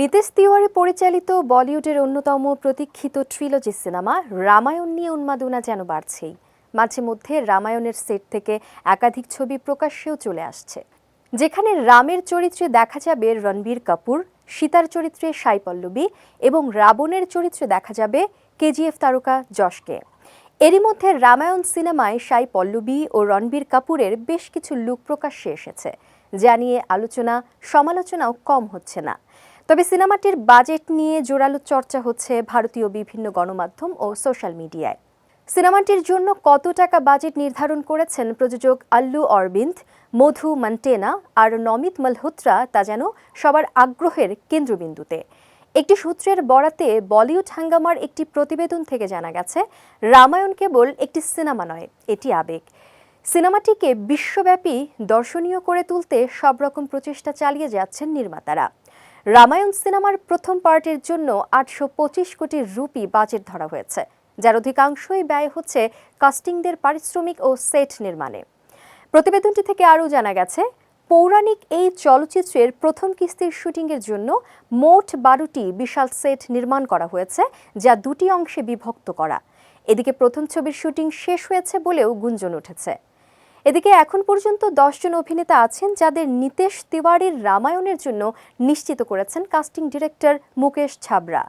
নীতিশ তিওয়ারি পরিচালিত বলিউডের অন্যতম প্রতীক্ষিত ট্রিলজি সিনেমা রামায়ণ নিয়ে উন্মাদনা যেন বাড়ছেই। মাঝে মধ্যে রামায়ণের সেট থেকে একাধিক ছবি প্রকাশ্যেও চলে আসছে। যেখানে রামের চরিত্রে দেখা যাবে রণবীর কাপুর, সীতার চরিত্রে সাই পল্লবী এবং রাবণের চরিত্রে দেখা যাবে কেজিএফ তারকা যশকে। এরই মধ্যে রামায়ণ সিনেমায় সাই পল্লবী ও রণবীর কাপুরের বেশ কিছু লুক প্রকাশ্যে এসেছে, যা নিয়ে আলোচনা সমালোচনাও কম হচ্ছে না। তবে সিনেমাটির বাজেট নিয়ে জোরালো চর্চা হচ্ছে ভারতীয় বিভিন্ন গণমাধ্যম ও সোশ্যাল মিডিয়ায়। সিনেমাটির জন্য কত টাকা বাজেট নির্ধারণ করেছেন প্রযোজক আল্লু অরবিন্দ, মধু মন্টেনা আর নমিত মালহোত্রা তা যেন সবার আগ্রহের কেন্দ্রবিন্দুতে। একটি সূত্রের বরাতে বলিউড হাঙ্গামার একটি প্রতিবেদন থেকে জানা গেছে, রামায়ণ কেবল একটি সিনেমা নয়, এটি আবেগ। সিনেমাটিকে বিশ্বব্যাপী দর্শনীয় করে তুলতে সব রকম প্রচেষ্টা চালিয়ে যাচ্ছেন নির্মাতারা। রামায়ণ সিনেমার প্রথম পার্টের জন্য আটশো পঁচিশ কোটি রুপি বাজেট ধরা হয়েছে, যার অধিকাংশই ব্যয় হচ্ছে কাস্টিংদের পারিশ্রমিক ও সেট নির্মাণে। প্রতিবেদনটি থেকে আরও জানা গেছে, পৌরাণিক এই চলচ্চিত্রের প্রথম কিস্তির শুটিংয়ের জন্য মোট বারোটি বিশাল সেট নির্মাণ করা হয়েছে, যা দুটি অংশে বিভক্ত করা। এদিকে প্রথম ছবির শুটিং শেষ হয়েছে বলেও গুঞ্জন উঠেছে। এদিকে এখন পর্যন্ত দশজন অভিনেতা আছেন যাদের নিতেশ তিওয়ারির রামায়ণের জন্য নিশ্চিত করেছেন কাস্টিং ডিরেক্টর মুকেশ ছাবরা।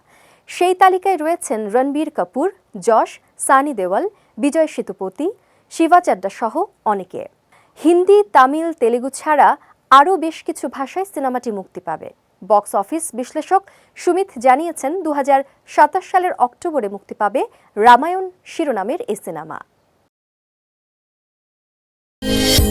সেই তালিকায় রয়েছেন রণবীর কাপুর, যশ, সানি দেওয়াল, বিজয় সেতুপতি, শিবা চাড্ডা সহ অনেকে। হিন্দি, তামিল, তেলেগু ছাড়া আরও বেশ কিছু ভাষায় সিনেমাটি মুক্তি পাবে। বক্স অফিস বিশ্লেষক সুমিত জানিয়েছেন দু হাজার সাতাশ সালের অক্টোবরে মুক্তি পাবে রামায়ণ শিরোনামের এই সিনেমা। Thank.